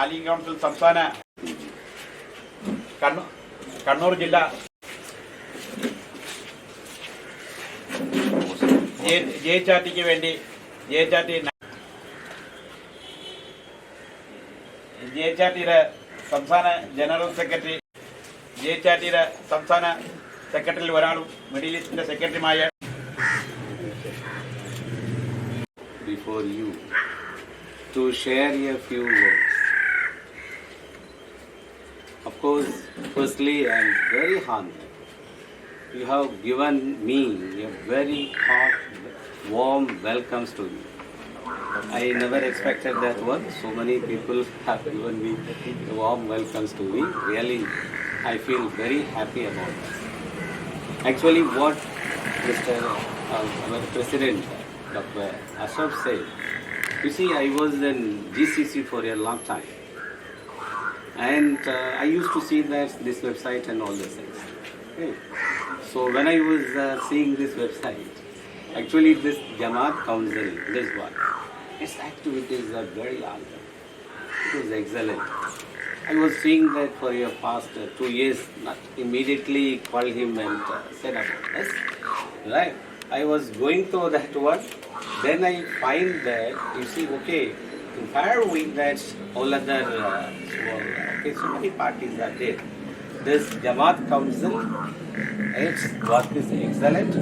ആലി council സംസ്ഥാന കണ്ണൂർ ജില്ല J ചാറ്റിക്ക് വേണ്ടി ജെ ചാറ്റി ജെ ചാറ്റിയുടെ സംസ്ഥാന ജനറൽ സെക്രട്ടറി ജെ ചാറ്റിയുടെ സംസ്ഥാന സെക്രട്ടറിയിൽ ഒരാളും മിഡിൽ ഈസ്റ്റിന്റെ സെക്രട്ടറിയുമായ before you. To share a few words. Of course, firstly, I am very honored. You have given me a very hot, warm welcomes to me. I never expected that one. So many people have given me warm welcomes to me. Really, I feel very happy about that. Actually, what Mr. Uh, our President, Dr. Said, you see, I was in GCC for a long time. And uh, I used to see that this website and all those things. Okay. So when I was uh, seeing this website, actually this Jamaat Council, this one, its activities are very long. It was excellent. I was seeing that for your past uh, two years, not immediately called him and uh, said this. Right. I was going through that one. Then I find that, you see, okay, compare with that all other, uh, okay, so many parties are there. This Jamaat Council, its work is excellent.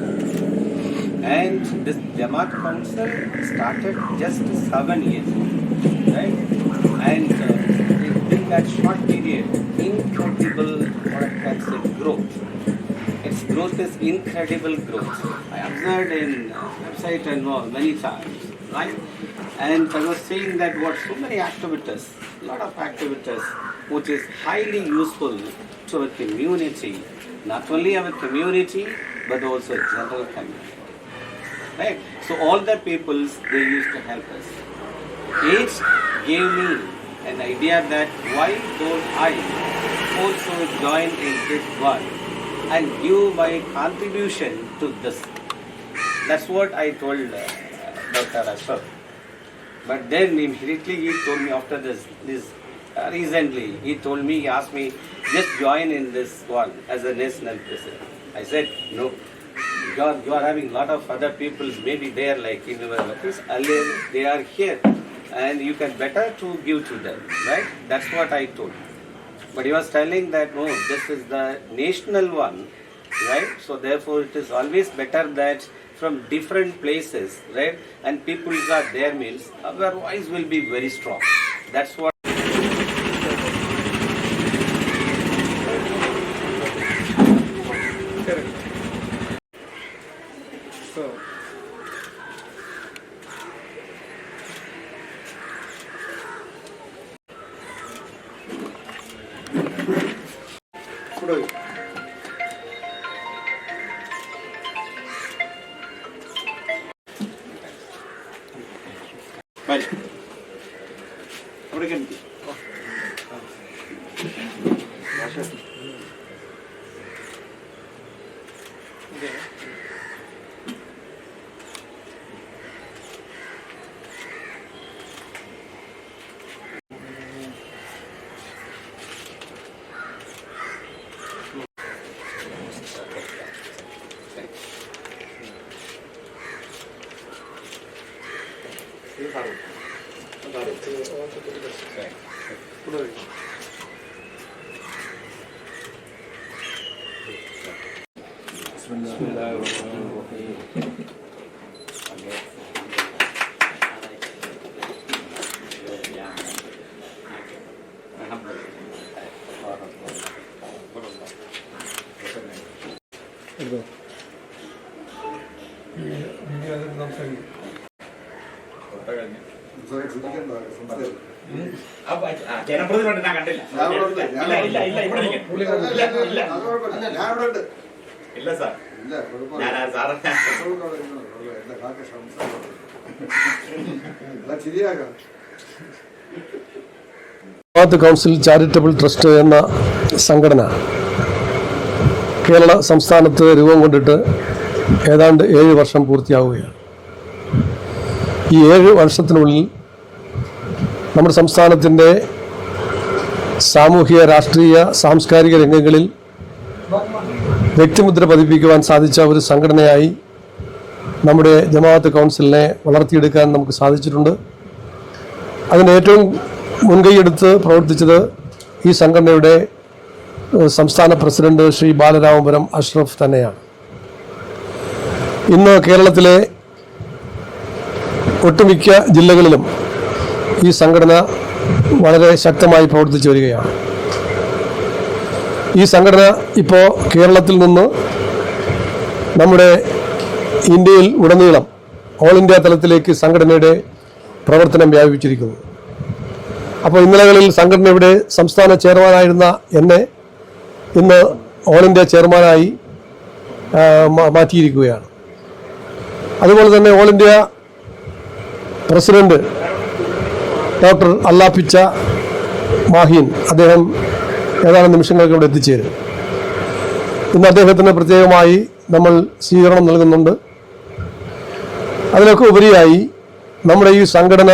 And this Jamaat Council started just seven years, right? And uh, in that short period, incredible, what growth. Its growth is incredible growth. In uh, website and all many times, right? And I was saying that what so many activities, lot of activities, which is highly useful to our community, not only our community, but also general community. Right? So all the peoples they used to help us. It gave me an idea that why don't I also join in this one and give my contribution to this. That's what I told uh, Dr. Ashraf. But then immediately he told me after this, this uh, recently, he told me, he asked me, just join in this one as a national president. I said, no. You are, you are having a lot of other people, maybe they are like in your office, they are here. And you can better to give to them, right? That's what I told. But he was telling that no, this is the national one, right? So therefore, it is always better that from different places, right? And people are there means our voice will be very strong. That's what. 네. ജനപ്രതിനിധി ഞാൻ കണ്ടില്ല ഇല്ല ഇല്ല ഇവിടെ. ഇല്ല sir ഞാൻ sir Jamaat council charitable trust എന്ന സംഘടന കേരള സംസ്ഥാനത്ത് രൂപം കൊണ്ടിട്ട് ഏതാണ്ട് ഏഴ് വർഷം പൂർത്തിയാവുകയാണ്. ഈ ഏഴ് വർഷത്തിനുള്ളിൽ നമ്മുടെ സംസ്ഥാനത്തിന്റെ സാമൂഹിക രാഷ്ട്രീയ സാംസ്കാരിക രംഗങ്ങളിൽ വ്യക്തിമുദ്ര പതിപ്പിക്കുവാൻ സാധിച്ച ഒരു സംഘടനയായി നമ്മുടെ ജമാഅത്ത് കൗൺസിലിനെ വളർത്തിയെടുക്കാൻ നമുക്ക് സാധിച്ചിട്ടുണ്ട്. അതിന് ഏറ്റവും മുൻകൈയെടുത്ത് പ്രവർത്തിച്ചത് ഈ സംഘടനയുടെ സംസ്ഥാന പ്രസിഡന്റ് ശ്രീ ബാലരാമപുരം അഷ്റഫ് തന്നെയാണ്. ഇന്ന് കേരളത്തിലെ ഒട്ടുമിക്ക ജില്ലകളിലും ഈ സംഘടന വളരെ ശക്തമായി പ്രവർത്തിച്ചു വരികയാണ്. ഈ സംഘടന ഇപ്പോൾ കേരളത്തിൽ നിന്ന് നമ്മുടെ ഇന്ത്യയിൽ ഉടനീളം ഓൾ ഇന്ത്യ തലത്തിലേക്ക് സംഘടനയുടെ പ്രവർത്തനം വ്യാപിപ്പിച്ചിരിക്കുന്നു. അപ്പോൾ ഇന്നലകളിൽ സംഘടനയുടെ സംസ്ഥാന ചെയർമാനായിരുന്ന എന്നെ ഇന്ന് ഓൾ ഇന്ത്യ ചെയർമാനായി മാറ്റിയിരിക്കുകയാണ്. അതുപോലെ തന്നെ ഓൾ ഇന്ത്യ പ്രസിഡന്റ് ഡോക്ടർ അല്ലാപ്പിച്ച മാഹീൻ അദ്ദേഹം ഏതാനും നിമിഷങ്ങൾക്ക് ഇവിടെ എത്തിച്ചേരും. ഇന്ന് അദ്ദേഹത്തിന് പ്രത്യേകമായി നമ്മൾ സ്വീകരണം നൽകുന്നുണ്ട്. അതിലൊക്കെ ഉപരിയായി നമ്മുടെ ഈ സംഘടന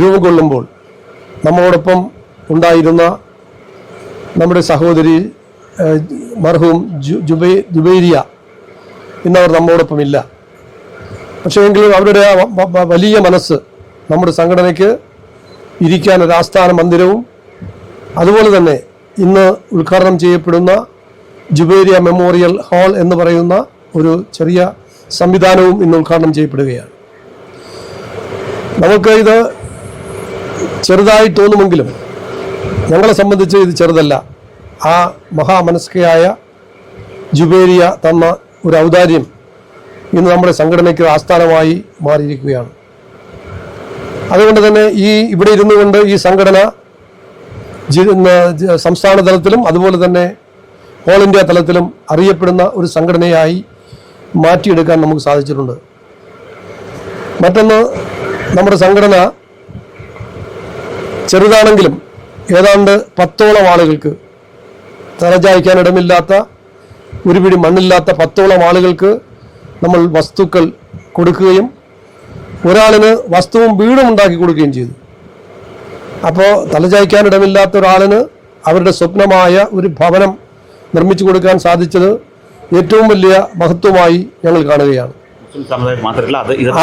രൂപം കൊള്ളുമ്പോൾ നമ്മളോടൊപ്പം ഉണ്ടായിരുന്ന നമ്മുടെ സഹോദരി മർഹൂം ജുബൈ ജുബൈരിയ ഇന്നവർ നമ്മോടൊപ്പം ഇല്ല പക്ഷേ എങ്കിലും അവരുടെ വലിയ മനസ്സ് നമ്മുടെ സംഘടനയ്ക്ക് ഇരിക്കാൻ ഒരു ആസ്ഥാന മന്ദിരവും അതുപോലെ തന്നെ ഇന്ന് ഉദ്ഘാടനം ചെയ്യപ്പെടുന്ന ജുബേരിയ മെമ്മോറിയൽ ഹാൾ എന്ന് പറയുന്ന ഒരു ചെറിയ സംവിധാനവും ഇന്ന് ഉദ്ഘാടനം ചെയ്യപ്പെടുകയാണ്. നമുക്ക് ഇത് ചെറുതായി തോന്നുമെങ്കിലും ഞങ്ങളെ സംബന്ധിച്ച് ഇത് ചെറുതല്ല. ആ മഹാമനസ്കയായ ജുബേരിയ തന്ന ഒരു ഔദാര്യം ഇന്ന് നമ്മുടെ സംഘടനയ്ക്ക് ആസ്ഥാനമായി മാറിയിരിക്കുകയാണ്. അതുകൊണ്ട് തന്നെ ഈ ഇവിടെ ഇരുന്നു കൊണ്ട് ഈ സംഘടന സംസ്ഥാന തലത്തിലും അതുപോലെ തന്നെ ഓൾ ഇന്ത്യ തലത്തിലും അറിയപ്പെടുന്ന ഒരു സംഘടനയായി മാറ്റിയെടുക്കാൻ നമുക്ക് സാധിച്ചിട്ടുണ്ട്. മറ്റൊന്ന് നമ്മുടെ സംഘടന ചെറുതാണെങ്കിലും ഏതാണ്ട് പത്തോളം ആളുകൾക്ക് തലചായ്ക്കാൻ ഇടമില്ലാത്ത ഒരു പിടി മണ്ണില്ലാത്ത പത്തോളം ആളുകൾക്ക് നമ്മൾ വസ്തുക്കൾ കൊടുക്കുകയും ഒരാളിന് വസ്തുവും വീടും ഉണ്ടാക്കി കൊടുക്കുകയും ചെയ്തു. അപ്പോൾ തലചായ്ക്കാൻ ഇടമില്ലാത്ത ഒരാളിന് അവരുടെ സ്വപ്നമായ ഒരു ഭവനം നിർമ്മിച്ചു കൊടുക്കാൻ സാധിച്ചത് ഏറ്റവും വലിയ മഹത്വമായി ഞങ്ങൾ കാണുകയാണ്.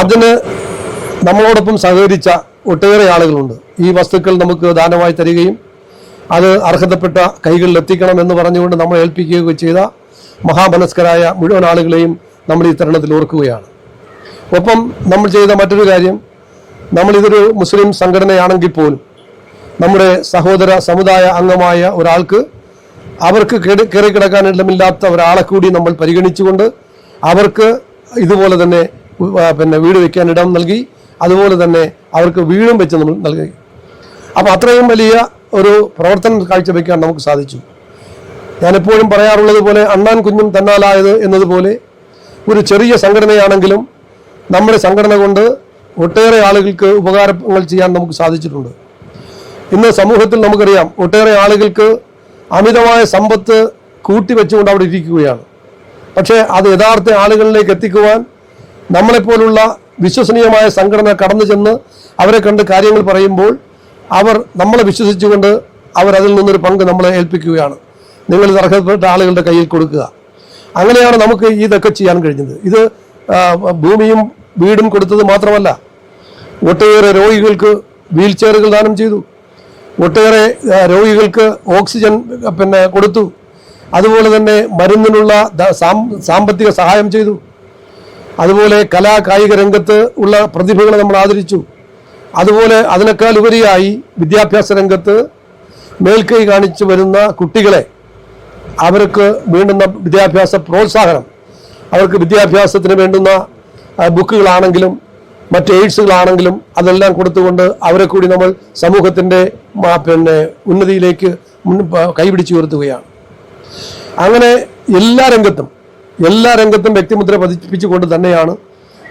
അതിന് നമ്മളോടൊപ്പം സഹകരിച്ച ഒട്ടേറെ ആളുകളുണ്ട്. ഈ വസ്തുക്കൾ നമുക്ക് ദാനമായി തരികയും അത് അർഹതപ്പെട്ട കൈകളിൽ എത്തിക്കണം എന്ന് പറഞ്ഞുകൊണ്ട് നമ്മളെ ഏൽപ്പിക്കുകയൊക്കെ ചെയ്ത മഹാമനസ്കരായ മുഴുവൻ ആളുകളെയും നമ്മൾ ഈ തരുണത്തിൽ ഓർക്കുകയാണ്. ഒപ്പം നമ്മൾ ചെയ്ത മറ്റൊരു കാര്യം നമ്മൾ ഇതൊരു മുസ്ലിം സംഘടനയാണെങ്കിൽ പോലും നമ്മുടെ സഹോദര സമുദായ അംഗമായ ഒരാൾക്ക് അവർക്ക് കയറി കിടക്കാൻ ഇടമില്ലാത്ത ഒരാളെ കൂടി നമ്മൾ പരിഗണിച്ചുകൊണ്ട് അവർക്ക് ഇതുപോലെ തന്നെ പിന്നെ വീട് വെക്കാൻ ഇടം നൽകി അതുപോലെ തന്നെ അവർക്ക് വീടും വെച്ച് നമ്മൾ നൽകി. അപ്പോൾ അത്രയും വലിയ ഒരു പ്രവർത്തനം കാഴ്ചവെക്കാൻ നമുക്ക് സാധിച്ചു. ഞാനെപ്പോഴും പറയാറുള്ളത് പോലെ അണ്ണാൻ കുഞ്ഞും തന്നാലായത് എന്നതുപോലെ ഒരു ചെറിയ സംഘടനയാണെങ്കിലും നമ്മുടെ സംഘടന കൊണ്ട് ഒട്ടേറെ ആളുകൾക്ക് ഉപകാരങ്ങൾ ചെയ്യാൻ നമുക്ക് സാധിച്ചിട്ടുണ്ട്. ഇന്ന് സമൂഹത്തിൽ നമുക്കറിയാം ഒട്ടേറെ ആളുകൾക്ക് അമിതമായ സമ്പത്ത് കൂട്ടിവെച്ചുകൊണ്ട് അവിടെ ഇരിക്കുകയാണ്. പക്ഷേ അത് യഥാർത്ഥ ആളുകളിലേക്ക് എത്തിക്കുവാൻ നമ്മളെപ്പോലുള്ള വിശ്വസനീയമായ സംഘടന കടന്നു ചെന്ന് അവരെ കണ്ട് കാര്യങ്ങൾ പറയുമ്പോൾ അവർ നമ്മളെ വിശ്വസിച്ചുകൊണ്ട് അവർ അതിൽ നിന്നൊരു പങ്ക് നമ്മളെ ഏൽപ്പിക്കുകയാണ്. നിങ്ങൾ ഇത് അർഹതപ്പെട്ട ആളുകളുടെ കയ്യിൽ കൊടുക്കുക. അങ്ങനെയാണ് നമുക്ക് ഇതൊക്കെ ചെയ്യാൻ കഴിഞ്ഞത്. ഇത് ഭൂമിയും വീടും കൊടുത്തത് മാത്രമല്ല ഒട്ടേറെ രോഗികൾക്ക് വീൽ ചെയറുകൾ ദാനം ചെയ്തു. ഒട്ടേറെ രോഗികൾക്ക് ഓക്സിജൻ പിന്നെ കൊടുത്തു. അതുപോലെ തന്നെ മരുന്നിനുള്ള സാമ്പത്തിക സഹായം ചെയ്തു. അതുപോലെ കലാ കായിക രംഗത്ത് ഉള്ള പ്രതിഭകളെ നമ്മൾ ആദരിച്ചു. അതുപോലെ അതിനേക്കാൾ ഉപരിയായി വിദ്യാഭ്യാസ രംഗത്ത് മേൽക്കൈ കാണിച്ചു വരുന്ന കുട്ടികളെ അവർക്ക് വേണ്ടുന്ന വിദ്യാഭ്യാസ പ്രോത്സാഹനം അവർക്ക് വിദ്യാഭ്യാസത്തിന് വേണ്ടുന്ന ബുക്കുകളാണെങ്കിലും മറ്റ് എയ്ഡ്സുകളാണെങ്കിലും അതെല്ലാം കൊടുത്തുകൊണ്ട് അവരെ കൂടി നമ്മൾ സമൂഹത്തിന്റെ പിന്നെ ഉന്നതിയിലേക്ക് കൈപിടിച്ചു ഉയർത്തുകയാണ്. അങ്ങനെ എല്ലാ രംഗത്തും എല്ലാ രംഗത്തും വ്യക്തിമുദ്ര പതിപ്പിച്ചുകൊണ്ട് തന്നെയാണ്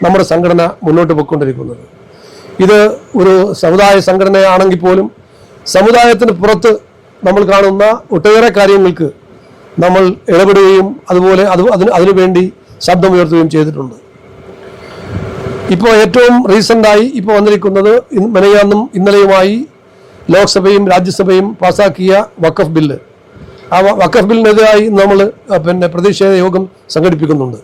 നമ്മുടെ സംഘടന മുന്നോട്ട് പോയിക്കൊണ്ടിരിക്കുന്നത്. ഇത് ഒരു സമുദായ സംഘടനയാണെങ്കിൽ പോലും സമുദായത്തിന് പുറത്ത് നമ്മൾ കാണുന്ന ഒട്ടേറെ കാര്യങ്ങൾക്ക് നമ്മൾ ഇടപെടുകയും അതുപോലെ അത് അതിന് അതിനുവേണ്ടി ശബ്ദമുയർത്തുകയും ചെയ്തിട്ടുണ്ട്. ഇപ്പോൾ ഏറ്റവും റീസെന്റായി ഇപ്പോൾ വന്നിരിക്കുന്നത് മനയാന്നും ഇന്നലെയുമായി ലോക്സഭയും രാജ്യസഭയും പാസാക്കിയ വഖഫ് ബില്ല്. ആ വഖഫ് ബില്ലിനെതിരായി നമ്മൾ പിന്നെ പ്രതിഷേധ യോഗം സംഘടിപ്പിക്കുന്നുണ്ട്.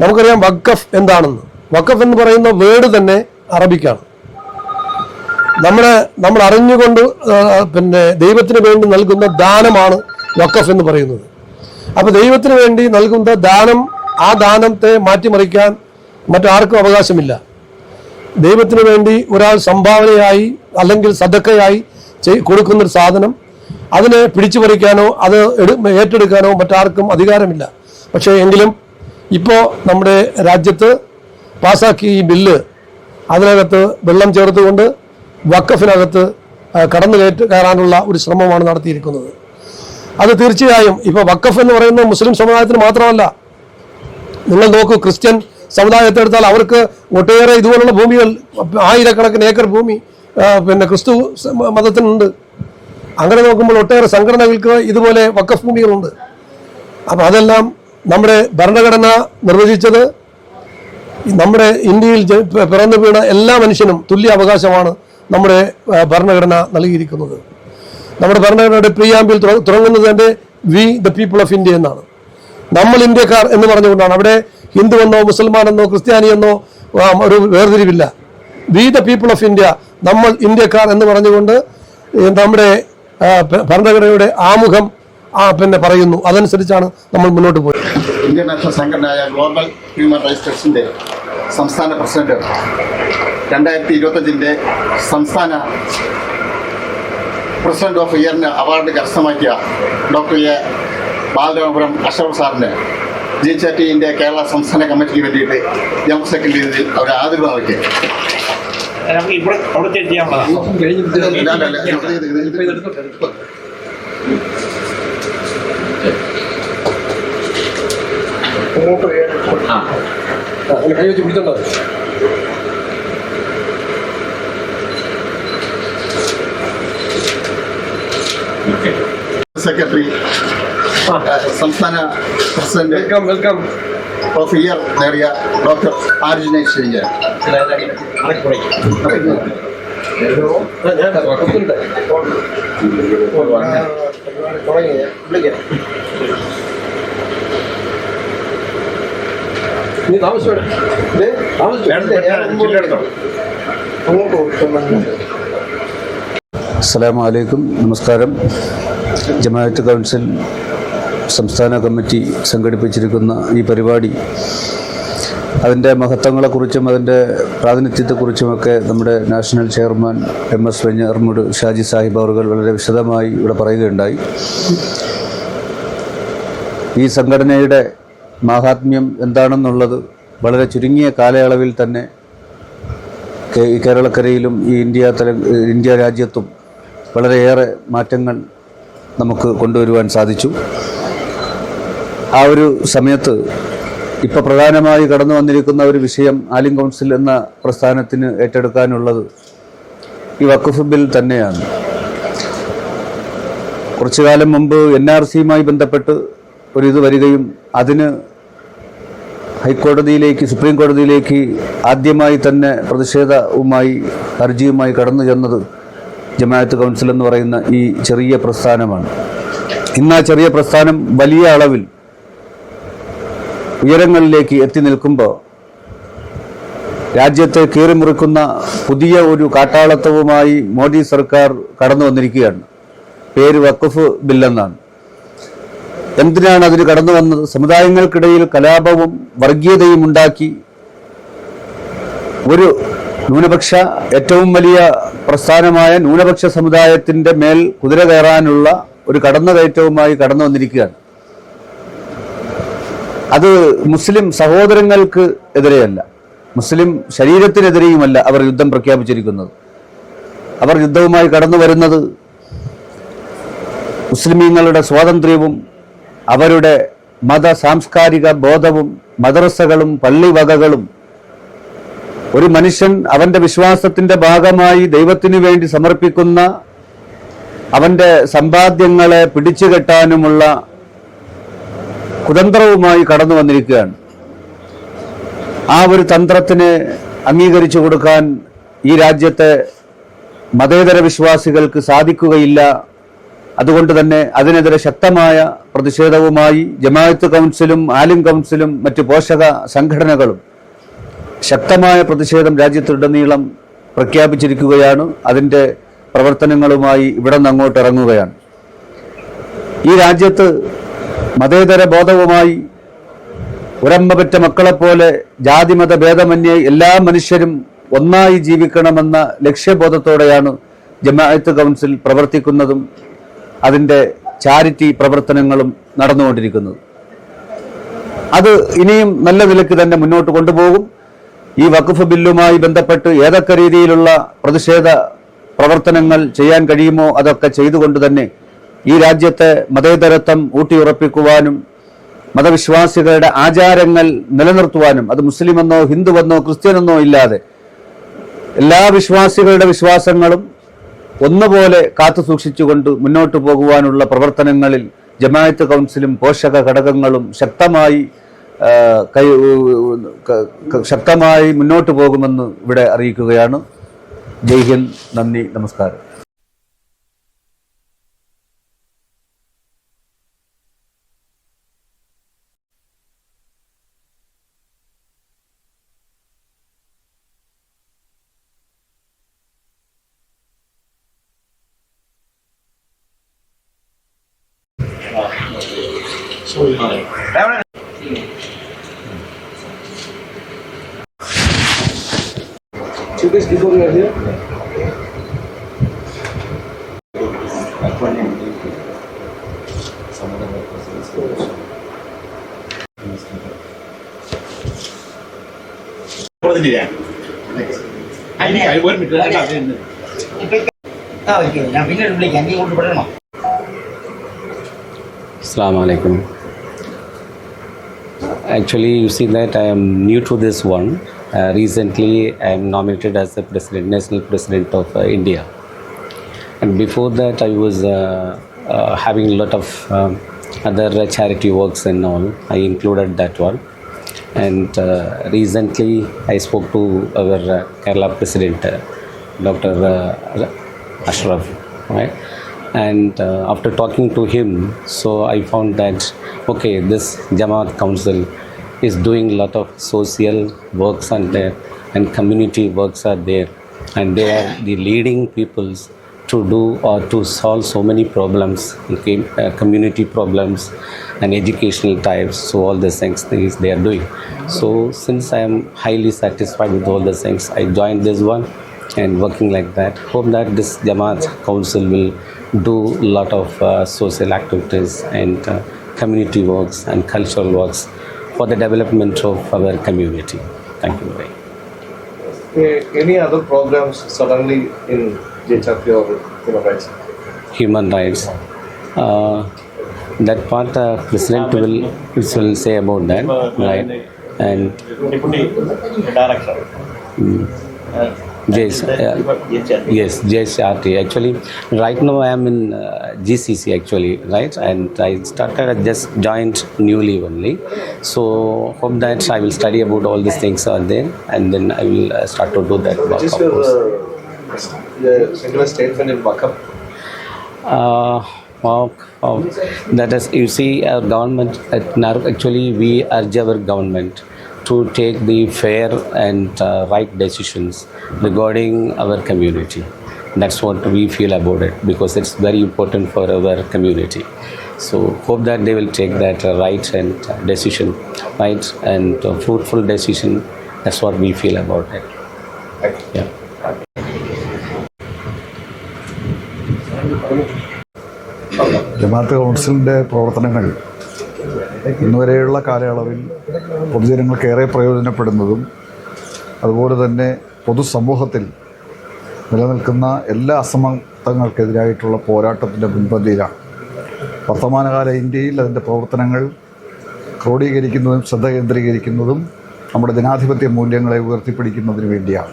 നമുക്കറിയാം വഖഫ് എന്താണെന്ന്. വഖഫ് എന്ന് പറയുന്ന വേർഡ് തന്നെ അറബിക്കാണ്. നമ്മുടെ നമ്മൾ അറിഞ്ഞുകൊണ്ട് പിന്നെ ദൈവത്തിന് വേണ്ടി നൽകുന്ന ദാനമാണ് വഖഫ് എന്ന് പറയുന്നത്. അപ്പോൾ ദൈവത്തിന് വേണ്ടി നൽകുന്ന ദാനം ആ ദാനത്തെ മാറ്റിമറിക്കാൻ മറ്റാർക്കും അവകാശമില്ല. ദൈവത്തിന് വേണ്ടി ഒരാൾ സംഭാവനയായി അല്ലെങ്കിൽ സദക്കയായി കൊടുക്കുന്നൊരു സാധനം അതിനെ പിടിച്ചു പറിക്കാനോ അത് ഏറ്റെടുക്കാനോ മറ്റാർക്കും അധികാരമില്ല. പക്ഷേ എങ്കിലും ഇപ്പോൾ നമ്മുടെ രാജ്യത്ത് പാസാക്കിയ ഈ ബില്ല് അതിനകത്ത് വെള്ളം ചേർത്തുകൊണ്ട് വക്കഫിനകത്ത് കടന്നു കയറ്റ് കയറാനുള്ള ഒരു ശ്രമമാണ് നടത്തിയിരിക്കുന്നത്. അത് തീർച്ചയായും ഇപ്പോൾ വക്കഫ് എന്ന് പറയുന്നത് മുസ്ലിം സമുദായത്തിന് മാത്രമല്ല. നിങ്ങൾ നോക്കൂ ക്രിസ്ത്യൻ സമുദായത്തെ എടുത്താൽ അവർക്ക് ഒട്ടേറെ ഇതുപോലുള്ള ഭൂമികൾ ആയിരക്കണക്കിന് ഏക്കർ ഭൂമി പിന്നെ ക്രിസ്തു മതത്തിനുണ്ട്. അങ്ങനെ നോക്കുമ്പോൾ ഒട്ടേറെ സംഘടനകൾക്ക് ഇതുപോലെ വക്കഫ് ഭൂമികളുണ്ട്. അപ്പം അതെല്ലാം നമ്മുടെ ഭരണഘടന നിർവചിച്ചത് നമ്മുടെ ഇന്ത്യയിൽ പിറന്നു വീണ എല്ലാ മനുഷ്യനും തുല്യ അവകാശമാണ് നമ്മുടെ ഭരണഘടന നൽകിയിരിക്കുന്നത്. നമ്മുടെ ഭരണഘടനയുടെ പ്രിയാമ്പിൽ തുടങ്ങുന്നത് തന്നെ we the people of India എന്നാണ്. നമ്മൾ ഇന്ത്യക്കാർ എന്ന് പറഞ്ഞുകൊണ്ടാണ്. അവിടെ ഹിന്ദു എന്നോ മുസൽമാൻ എന്നോ ക്രിസ്ത്യാനി എന്നോ ഒരു വേർതിരിവില്ല. We the people of India നമ്മൾ ഇന്ത്യക്കാർ എന്ന് പറഞ്ഞുകൊണ്ട് നമ്മുടെ ഭരണഘടനയുടെ ആമുഖം ആ, പിന്നെ പറയുന്നു. അതനുസരിച്ചാണ് നമ്മൾ മുന്നോട്ട് പോയത്. ഇന്ത്യൻ നാഷണൽ സംഘടനയായ ഗ്ലോബൽ ഹ്യൂമൻ റൈറ്റ്സ് ട്രസ്റ്റിന്റെ സംസ്ഥാന പ്രസിഡന്റ് രണ്ടായിരത്തി ഇരുപത്തഞ്ചിന്റെ സംസ്ഥാന പ്രസിഡന്റ് ഓഫ് ഇയറിന് അവാർഡ് കരസ്ഥമാക്കിയ ഡോക്ടർ എ ബാലരാമപുരം അഷറഫ് സാറിന് ജി ചാറ്റിന്റെ കേരള സംസ്ഥാന കമ്മിറ്റിക്ക് വേണ്ടിയിട്ട് ജനറൽ സെക്രട്ടറി അവർ ആദരവ് നൽകി. ആ. കൈ വെച്ച് പിടിച്ചോണ്ടോ സെക്രട്ടറി സംസ്ഥാന president welcome welcome of year നേടിയ ഡോക്ടർ ആർജുന ശ്രീജൻ നീ താമസിച്ചോടെ അസ്സലാമു വലൈക്കും നമസ്കാരം. ജമാഅത്ത് കൗൺസിൽ സംസ്ഥാന കമ്മിറ്റി സംഘടിപ്പിച്ചിരിക്കുന്ന ഈ പരിപാടി അതിന്റെ മഹത്വങ്ങളെക്കുറിച്ചും അതിന്റെ പ്രാതിനിധ്യത്തെക്കുറിച്ചുമൊക്കെ നമ്മുടെ national chairman M S Venjaramoodu Shaji Sahib അവർ വളരെ വിശദമായി ഇവിടെ പറയുകയുണ്ടായി. ഈ സംഘടനയുടെ മാഹാത്മ്യം എന്താണെന്നുള്ളത് വളരെ ചുരുങ്ങിയ കാലയളവിൽ തന്നെ കേരളക്കരയിലും ഈ ഇന്ത്യ തല ഇന്ത്യ രാജ്യത്തും വളരെയേറെ മാറ്റങ്ങൾ നമുക്ക് കൊണ്ടുവരുവാൻ സാധിച്ചു. ആ ഒരു സമയത്ത് ഇപ്പോൾ പ്രധാനമായി കടന്നു വന്നിരിക്കുന്ന ഒരു വിഷയം ആലിം കൗൺസിൽ എന്ന പ്രസ്ഥാനത്തിന് ഏറ്റെടുക്കാനുള്ളത് ഈ വഖഫ് ബിൽ തന്നെയാണ്. കുറച്ചു കാലം മുമ്പ് എൻ ആർ സിയുമായി ബന്ധപ്പെട്ട് ഒരു വരികയും അതിന് ഹൈക്കോടതിയിലേക്ക് സുപ്രീം കോടതിയിലേക്ക് ആദ്യമായി തന്നെ പ്രതിഷേധവുമായി ഹർജിയുമായി കടന്നു ചെന്നത് ജമാഅത്ത് കൗൺസിൽ എന്ന് പറയുന്ന ഈ ചെറിയ പ്രസ്ഥാനമാണ്. ഇന്ന് ആ ചെറിയ പ്രസ്ഥാനം വലിയ അളവിൽ ഉയരങ്ങളിലേക്ക് എത്തി നിൽക്കുമ്പോൾ രാജ്യത്തെ കീറിമുറിക്കുന്ന പുതിയ ഒരു കാട്ടാളത്വവുമായി മോദി സർക്കാർ കടന്നു വന്നിരിക്കുകയാണ്. പേര് വഖഫ് ബില്ലെന്നാണ്. എന്തിനാണ് അതിന് കടന്നു വന്നത്? സമുദായങ്ങൾക്കിടയിൽ കലാപവും വർഗീയതയും ഉണ്ടാക്കി ഒരു ന്യൂനപക്ഷ ഏറ്റവും വലിയ പ്രസ്ഥാനമായ ന്യൂനപക്ഷ സമുദായത്തിന്റെ മേൽ കുതിര കയറാനുള്ള ഒരു കടന്നുകയറ്റവുമായി കടന്നു വന്നിരിക്കുകയാണ്. അത് മുസ്ലിം സഹോദരങ്ങൾക്ക് എതിരെയല്ല. മുസ്ലിം ശരീരത്തിനെതിരെയുമല്ല അവർ യുദ്ധം പ്രഖ്യാപിച്ചിരിക്കുന്നത്. അവർ യുദ്ധവുമായി കടന്നു വരുന്നത് മുസ്ലിമീങ്ങളുടെ സ്വാതന്ത്ര്യവും അവരുടെ മത സാംസ്കാരിക ബോധവും മദ്രസകളും പള്ളിവകകളും ഒരു മനുഷ്യൻ അവന്റെ വിശ്വാസത്തിന്റെ ഭാഗമായി ദൈവത്തിനു വേണ്ടി സമർപ്പിക്കുന്ന അവന്റെ സമ്പാദ്യങ്ങളെ പിടിച്ചുകെട്ടാനുമുള്ള കുതന്ത്രവുമായി കടന്നു വന്നിരിക്കുകയാണ്. ആ ഒരു തന്ത്രത്തിന് അംഗീകരിച്ചു കൊടുക്കാൻ ഈ രാജ്യത്തെ മതേതര വിശ്വാസികൾക്ക് സാധിക്കുകയില്ല. അതുകൊണ്ട് തന്നെ അതിനെതിരെ ശക്തമായ പ്രതിഷേധവുമായി ജമാഅത്ത് കൗൺസിലും ആലിം കൗൺസിലും മറ്റ് പോഷക സംഘടനകളും ശക്തമായ പ്രതിഷേധം രാജ്യത്തുടനീളം പ്രഖ്യാപിച്ചിരിക്കുകയാണ്. അതിന്റെ പ്രവർത്തനങ്ങളുമായി ഇവിടെ നിന്ന് അങ്ങോട്ട് ഇറങ്ങുകയാണ്. ഈ രാജ്യത്ത് മതേതര ബോധവുമായി ഒരമ്മ പെറ്റ മക്കളെപ്പോലെ ജാതിമത ഭേദമന്യേ എല്ലാ മനുഷ്യരും ഒന്നായി ജീവിക്കണമെന്ന ലക്ഷ്യബോധത്തോടെയാണ് ജമാഅത്ത് കൗൺസിൽ പ്രവർത്തിക്കുന്നതും അതിന്റെ ചാരിറ്റി പ്രവർത്തനങ്ങളും നടന്നുകൊണ്ടിരിക്കുന്നത്. അത് ഇനിയും നല്ല നിലയ്ക്ക് തന്നെ മുന്നോട്ട് കൊണ്ടുപോകും. ഈ വഖഫ് ബില്ലുമായി ബന്ധപ്പെട്ട് ഏതൊക്കെ രീതിയിലുള്ള പ്രതിഷേധ പ്രവർത്തനങ്ങൾ ചെയ്യാൻ കഴിയുമോ അതൊക്കെ ചെയ്തുകൊണ്ട് തന്നെ ഈ രാജ്യത്തെ മതേതരത്വം ഊട്ടിയുറപ്പിക്കുവാനും മതവിശ്വാസികളുടെ ആചാരങ്ങൾ നിലനിർത്തുവാനും അത് മുസ്ലിമെന്നോ ഹിന്ദുവെന്നോ ക്രിസ്ത്യനെന്നോ ഇല്ലാതെ എല്ലാ വിശ്വാസികളുടെ വിശ്വാസങ്ങളും ഒന്നുപോലെ കാത്തു സൂക്ഷിച്ചുകൊണ്ട് മുന്നോട്ട് പോകുവാനുള്ള പ്രവർത്തനങ്ങളിൽ ജമായത്ത് കൗൺസിലും പോഷക ഘടകങ്ങളും ശക്തമായി കൈ ശക്തമായി മുന്നോട്ട് പോകുമെന്ന് ഇവിടെ അറിയിക്കുകയാണ്. ജയ് ഹിന്ദ് നന്ദി നമസ്കാരം. Assalamu alaikum. Actually, you see that I am new to this one. Uh, recently, I am nominated as the president, national president of uh, India. And before that, I was uh, uh, having a lot of um, other uh, charity works and all. I included that one. And uh, recently, I spoke to our uh, Kerala president, Dr. Ashraf, right? And uh, after talking to him, so I found that okay, this Jamaat Council is doing a lot of social works and there, and community works are there, and they are the leading peoples to do or to solve so many problems, okay, uh, community problems and educational types. So all the things they are doing. So since I am highly satisfied with all the things, I joined this one and working like that. Hope that this Jamaat Council will do a lot of uh, social activities and uh, community works and cultural works for the development of our community. Thank you very much. Any other programs suddenly in data for human rights? Human rights. Uh, that part the president will will say about that, right? And deputy director. Mm. Yes, uh, yes, JSRT. Actually, right now I am in uh, GCC actually, right? And I started, I just joined newly only. So, hope that I will study about all these things are there and then I will uh, start to do that work, is of your course. uh, the single in Wakaf? Uh, of, of, that is, you see, our government, at NARC, actually, we urge our government to take the fair and uh, right decisions regarding our community. That's what we feel about it because it's very important for our community. So hope that they will take that uh, right and uh, decision, right and uh, fruitful decision. That's what we feel about it. Yeah. ജമാഅത്ത് കൗൺസിലിന്റെ പ്രവർത്തനങ്ങൾ ഇന്നുവരെയുള്ള കാലയളവിൽ പൊതുജനങ്ങൾക്ക് ഏറെ പ്രയോജനപ്പെടുന്നതും അതുപോലെ തന്നെ പൊതുസമൂഹത്തിൽ നിലനിൽക്കുന്ന എല്ലാ അസമത്വങ്ങൾക്കെതിരായിട്ടുള്ള പോരാട്ടത്തിന്റെ മുൻപന്തിയിലാണ്. വർത്തമാനകാല ഇന്ത്യയിൽ അതിന്റെ പ്രവർത്തനങ്ങൾ ക്രോഡീകരിക്കുന്നതും ശ്രദ്ധ കേന്ദ്രീകരിക്കുന്നതും നമ്മുടെ ജനാധിപത്യ മൂല്യങ്ങളെ ഉയർത്തിപ്പിടിക്കുന്നതിന് വേണ്ടിയാണ്.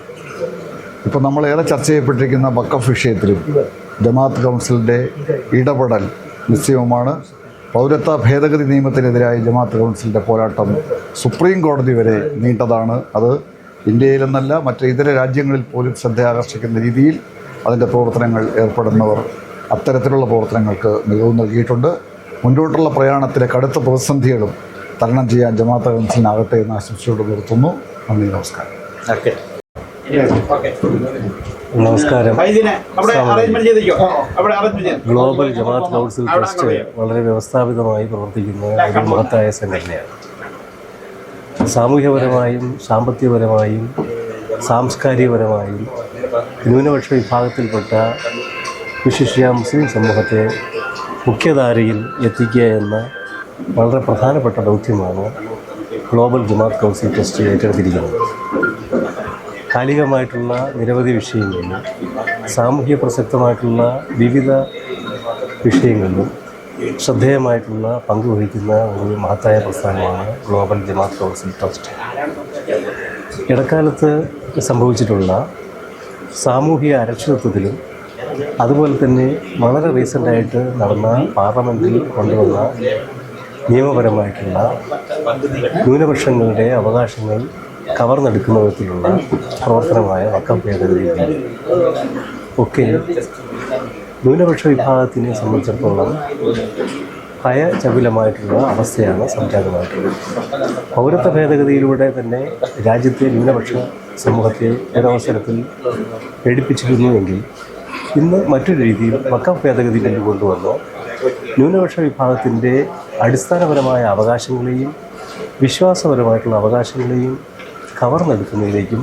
ഇപ്പം നമ്മളേറെ ചർച്ച ചെയ്യപ്പെട്ടിരിക്കുന്ന വക്കഫ് വിഷയത്തിലും ജമാഅത്ത് കൗൺസിലിന്റെ ഇടപെടൽ നിശ്ചയമാണ് പൗരത്വ ഭേദഗതി നിയമത്തിനെതിരായ ജമാഅത്ത് കൗൺസിലിന്റെ പോരാട്ടം സുപ്രീം കോടതി വരെ നീണ്ടതാണ്. അത് ഇന്ത്യയിലെന്നല്ല മറ്റ് ഇതര രാജ്യങ്ങളിൽ പോലും ശ്രദ്ധ ആകർഷിക്കുന്ന രീതിയിൽ അതിന്റെ പ്രവർത്തനങ്ങൾ ഏർപ്പെടുന്നവർ അത്തരത്തിലുള്ള പ്രവർത്തനങ്ങൾക്ക് മികവ് നൽകിയിട്ടുണ്ട്. മുന്നോട്ടുള്ള പ്രയാണത്തിലെ കടുത്ത പ്രതിസന്ധികളും തരണം ചെയ്യാൻ ജമാഅത്ത് കൗൺസിലിനാകട്ടെ എന്ന് ആശംസയോട് നിർത്തുന്നു. നന്ദി നമസ്കാരം. നമസ്കാരം. ഗ്ലോബൽ ജമാഅത്ത് കൗൺസിൽ ട്രസ്റ്റ് വളരെ വ്യവസ്ഥാപിതമായി പ്രവർത്തിക്കുന്ന ഒരു മഹത്തായ സംഘടനയാണ്. സാമൂഹ്യപരമായും സാമ്പത്തികപരമായും സാംസ്കാരികപരമായും ന്യൂനപക്ഷ വിഭാഗത്തിൽപ്പെട്ട വിശിഷ്യ മുസ്ലിം സമൂഹത്തെ മുഖ്യധാരയിൽ എത്തിക്കുക എന്ന വളരെ പ്രധാനപ്പെട്ട ദൗത്യമാണ് ഗ്ലോബൽ ജമാഅത്ത് കൗൺസിൽ ട്രസ്റ്റ് ഏറ്റെടുത്തിരിക്കുന്നത്. കാലികമായിട്ടുള്ള നിരവധി വിഷയങ്ങളിലും സാമൂഹ്യ പ്രസക്തമായിട്ടുള്ള വിവിധ വിഷയങ്ങളിലും ശ്രദ്ധേയമായിട്ടുള്ള പങ്ക് വഹിക്കുന്ന ഒരു മഹത്തായ പ്രസ്ഥാനമാണ് ഗ്ലോബൽ ജമാഅത്ത് കൗൺസിൽ ട്രസ്റ്റ്. ഇടക്കാലത്ത് സംഭവിച്ചിട്ടുള്ള സാമൂഹിക അരക്ഷിതത്വത്തിലും അതുപോലെ തന്നെ വളരെ റീസെന്റായിട്ട് നടന്ന പാർലമെന്റിൽ കൊണ്ടുവന്ന നിയമപരമായിട്ടുള്ള ന്യൂനപക്ഷങ്ങളുടെ അവകാശങ്ങൾ കവർന്നെടുക്കുന്ന വിധത്തിലുള്ള പ്രവർത്തനമായ വക്കം ഭേദഗതി ബിൽ ഒക്കെ ന്യൂനപക്ഷ വിഭാഗത്തിനെ സംബന്ധിച്ചിടത്തോളം ഭയചകുലമായിട്ടുള്ള അവസ്ഥയാണ് സംജാതമായിട്ടുള്ളത്. പൗരത്വ ഭേദഗതിയിലൂടെ തന്നെ രാജ്യത്തെ ന്യൂനപക്ഷ സമൂഹത്തെ ഒരവസരത്തിൽ പേടിപ്പിച്ചിരുന്നുവെങ്കിൽ ഇന്ന് മറ്റൊരു രീതിയിൽ വക്കം ഭേദഗതി ബില്ല് കൊണ്ടുവന്ന് ന്യൂനപക്ഷ വിഭാഗത്തിന്റെ അടിസ്ഥാനപരമായ അവകാശങ്ങളെയും വിശ്വാസപരമായിട്ടുള്ള അവകാശങ്ങളെയും കവർന്നെടുക്കുന്നതിലേക്കും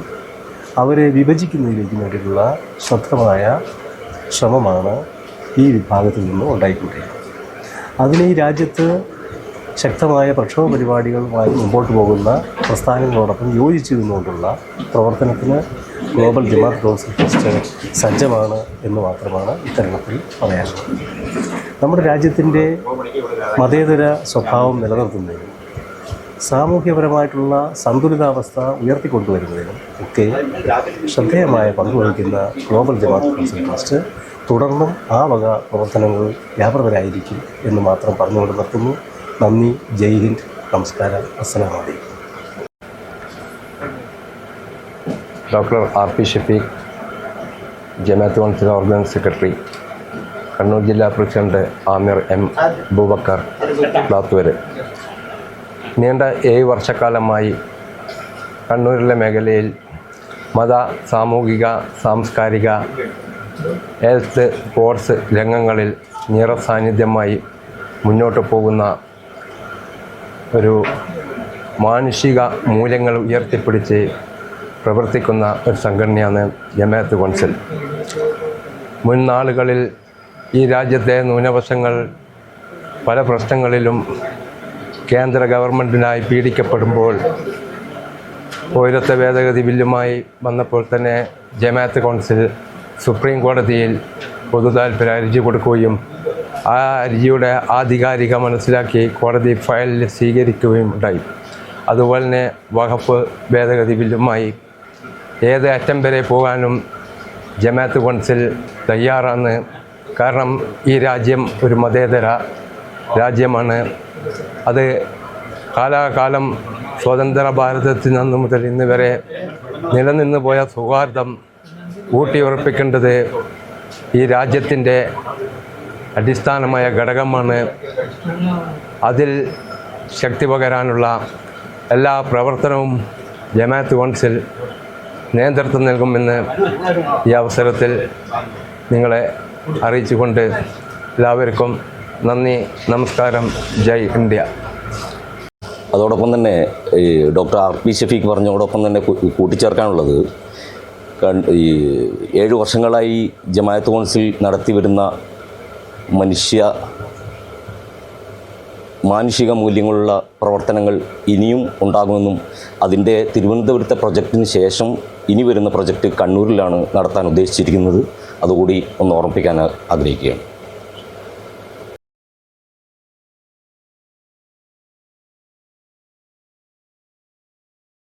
അവരെ വിഭജിക്കുന്നതിലേക്കും വേണ്ടിയിട്ടുള്ള ശ്രദ്ധമായ ശ്രമമാണ് ഈ വിഭാഗത്തിൽ നിന്ന് ഉണ്ടായിക്കൊണ്ടിരിക്കുന്നത്. അതിന് ഈ രാജ്യത്ത് ശക്തമായ പ്രക്ഷോഭ പരിപാടികളുമായി മുമ്പോട്ട് പോകുന്ന പ്രസ്ഥാനങ്ങളോടൊപ്പം യോജിച്ചു നിന്നുകൊണ്ടുള്ള പ്രവർത്തനത്തിന് ഗ്ലോബൽ ഡിമാൻഡ് കൗൺസിൽ ട്രസ്റ്റ് സജ്ജമാണ് എന്ന് മാത്രമാണ് ഇത്തരണത്തിൽ പറയാനുള്ളത്. നമ്മുടെ രാജ്യത്തിന്റെ മതേതര സ്വഭാവം നിലനിർത്തുന്നതിനും സാമൂഹ്യപരമായിട്ടുള്ള സന്തുലിതാവസ്ഥ ഉയർത്തിക്കൊണ്ടുവരുന്നതിനും ഒക്കെ ശ്രദ്ധേയമായ പങ്കുവഹിക്കുന്ന ഗ്ലോബൽ ജമാഅത്ത് കൗൺസിൽ ട്രസ്റ്റ് തുടർന്നും ആ വക പ്രവർത്തനങ്ങൾ വ്യാപൃതരായിരിക്കും എന്ന് മാത്രം പറഞ്ഞുകൊണ്ട് നിർത്തുന്നു. നന്ദി. ജയ് ഹിന്ദ്. നമസ്കാരം. അസ്സലാമു അലൈക്കും. Doctor R P Shafeeq Jamaat council organise secretary Kannur ജില്ലാ പ്രസിഡന്റ് ആമിർ എം. ബൂബക്കർ ബ്ലാത്തൂര് നീണ്ട ഏഴ് വർഷക്കാലമായി കണ്ണൂരിലെ മേഖലയിൽ മത സാമൂഹിക സാംസ്കാരിക ഹെൽത്ത് സ്പോർട്സ് രംഗങ്ങളിൽ നിറ സാന്നിധ്യമായി മുന്നോട്ട് പോകുന്ന ഒരു മാനുഷിക മൂല്യങ്ങൾ ഉയർത്തിപ്പിടിച്ച് പ്രവർത്തിക്കുന്ന ഒരു സംഘടനയാണ് ജമാഅത്ത് കൗൺസിൽ. മുൻ നാളുകളിൽ ഈ രാജ്യത്തെ ന്യൂനപക്ഷങ്ങൾ പല പ്രശ്നങ്ങളിലും കേന്ദ്ര ഗവൺമെന്റിനായി പീഡിക്കപ്പെടുമ്പോൾ പൗരത്വ ഭേദഗതി ബില്ലുമായി വന്നപ്പോൾ തന്നെ ജമാഅത്ത് കൗൺസിൽ സുപ്രീം കോടതിയിൽ പൊതു താൽപ്പര്യ കൊടുക്കുകയും ആ അരിജിയുടെ ആധികാരിക മനസ്സിലാക്കി കോടതി ഫയലിൽ സ്വീകരിക്കുകയും ഉണ്ടായി. അതുപോലെ തന്നെ വഖഫ് ഭേദഗതി ബില്ലുമായി ഏത് അറ്റം വരെ പോകാനും ജമാഅത്ത് കൗൺസിൽ തയ്യാറാണ്. കാരണം ഈ രാജ്യം ഒരു മതേതര രാജ്യമാണ്. അത് കാലാകാലം സ്വതന്ത്ര ഭാരതത്തിൽ നിന്ന് മുതൽ ഇന്ന് വരെ നിലനിന്ന് പോയ സൗഹാർദ്ദം ഊട്ടിയുറപ്പിക്കേണ്ടത് ഈ രാജ്യത്തിന്റെ അടിസ്ഥാനമായ ഘടകമാണ്. അതിൽ ശക്തി പകരാനുള്ള എല്ലാ പ്രവർത്തനവും ജമാഅത്ത് കൗൺസിൽ നേതൃത്വം നൽകുമെന്ന് ഈ അവസരത്തിൽ നിങ്ങളെ അറിയിച്ചുകൊണ്ട് എല്ലാവർക്കും നന്ദി നമസ്കാരം ജയ് ഇന്ത്യ. അതോടൊപ്പം തന്നെ ഈ ഡോക്ടർ ആർ പി ഷഫീഖ് പറഞ്ഞതോടൊപ്പം തന്നെ കൂട്ടിച്ചേർക്കാനുള്ളത് ഈ ഏഴ് വർഷങ്ങളായി ജമായത്ത് കൗൺസിൽ നടത്തി വരുന്ന മനുഷ്യ മാനുഷിക മൂല്യങ്ങളുള്ള പ്രവർത്തനങ്ങൾ ഇനിയും ഉണ്ടാകുമെന്നും അതിന്റെ തിരുവനന്തപുരത്തെ പ്രൊജക്റ്റിന് ശേഷം ഇനി വരുന്ന പ്രൊജക്റ്റ് കണ്ണൂരിലാണ് നടത്താൻ ഉദ്ദേശിച്ചിരിക്കുന്നത്. അതുകൂടി ഒന്ന് ഓർമ്മിപ്പിക്കാൻ ആഗ്രഹിക്കുകയാണ്.